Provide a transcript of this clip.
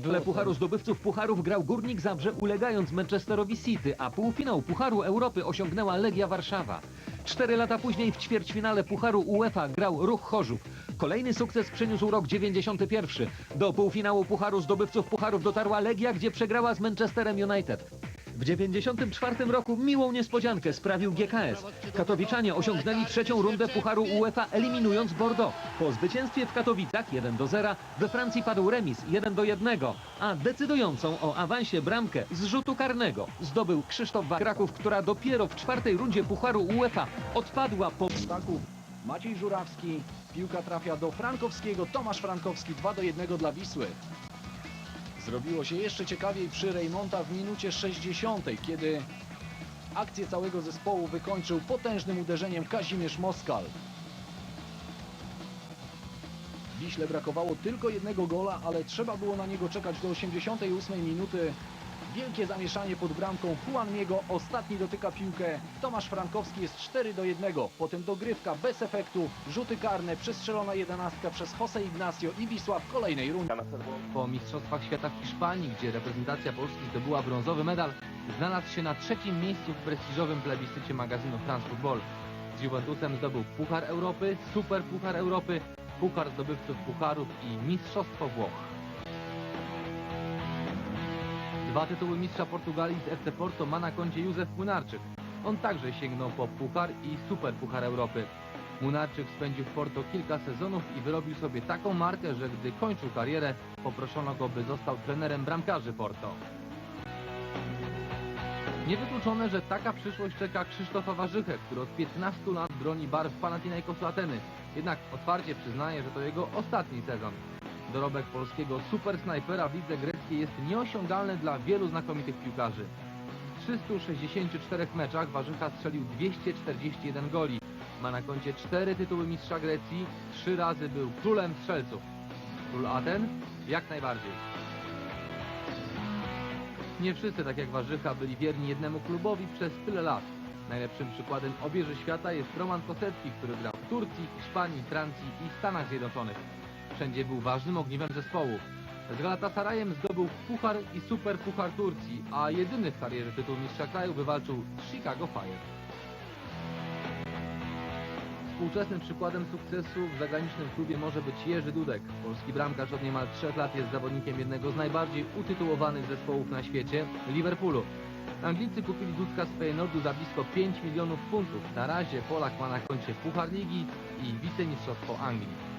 Finale Pucharu Zdobywców Pucharów grał Górnik Zabrze ulegając Manchesterowi City, a półfinał Pucharu Europy osiągnęła Legia Warszawa. Cztery lata później w ćwierćfinale Pucharu UEFA grał Ruch Chorzów. Kolejny sukces przyniósł rok 91. Do półfinału Pucharu Zdobywców Pucharów dotarła Legia, gdzie przegrała z Manchesterem United. W 94 roku miłą niespodziankę sprawił GKS. Katowiczanie osiągnęli trzecią rundę Pucharu UEFA eliminując Bordeaux. Po zwycięstwie w Katowicach 1 do 0 we Francji padł remis 1 do 1, a decydującą o awansie bramkę z rzutu karnego zdobył Krzysztof Kraków, która dopiero w czwartej rundzie Pucharu UEFA odpadła po Maciej Żurawski. Piłka trafia do Frankowskiego. Tomasz Frankowski 2 do 1 dla Wisły. Zrobiło się jeszcze ciekawiej przy Reymonta w minucie 60, kiedy akcję całego zespołu wykończył potężnym uderzeniem Kazimierz Moskal. Wiśle brakowało tylko jednego gola, ale trzeba było na niego czekać do 88 minuty. Wielkie zamieszanie pod bramką Juanmiego. Ostatni dotyka piłkę. Tomasz Frankowski jest 4 do 1. Potem dogrywka bez efektu. Rzuty karne, przestrzelona jedenastka przez Jose Ignacio i Wisła w kolejnej rundzie. Po Mistrzostwach Świata w Hiszpanii, gdzie reprezentacja Polski zdobyła brązowy medal, znalazł się na trzecim miejscu w prestiżowym plebiscycie magazynu France Football. Z Juventusem zdobył Puchar Europy, Super Puchar Europy, Puchar Zdobywców Pucharów i Mistrzostwo Włoch. Dwa tytuły mistrza Portugalii z FC Porto ma na koncie Józef Młynarczyk. On także sięgnął po Puchar i Super Puchar Europy. Młynarczyk spędził w Porto kilka sezonów i wyrobił sobie taką markę, że gdy kończył karierę, poproszono go, by został trenerem bramkarzy Porto. Niewykluczone, że taka przyszłość czeka Krzysztofa Warzychę, który od 15 lat broni barw Panathinaikosu Ateny. Jednak otwarcie przyznaje, że to jego ostatni sezon. Dorobek polskiego super snajpera w lidze greckiej jest nieosiągalny dla wielu znakomitych piłkarzy. W 364 meczach Warzycha strzelił 241 goli. Ma na koncie 4 tytuły mistrza Grecji, 3 razy był królem strzelców. Król Aten? Jak najbardziej. Nie wszyscy, tak jak Warzycha, byli wierni jednemu klubowi przez tyle lat. Najlepszym przykładem obieży świata jest Roman Kosecki, który grał w Turcji, Hiszpanii, Francji i Stanach Zjednoczonych. Wszędzie był ważnym ogniwem zespołu. Z Galatasarayem zdobył Puchar i Super Puchar Turcji, a jedyny w karierze tytuł mistrza kraju wywalczył Chicago Fire. Współczesnym przykładem sukcesu w zagranicznym klubie może być Jerzy Dudek. Polski bramkarz od niemal trzech lat jest zawodnikiem jednego z najbardziej utytułowanych zespołów na świecie, Liverpoolu. Anglicy kupili Dudka z Feyenoordu za blisko 5 milionów funtów. Na razie Polak ma na koncie Puchar Ligi i wicemistrzostwo Anglii.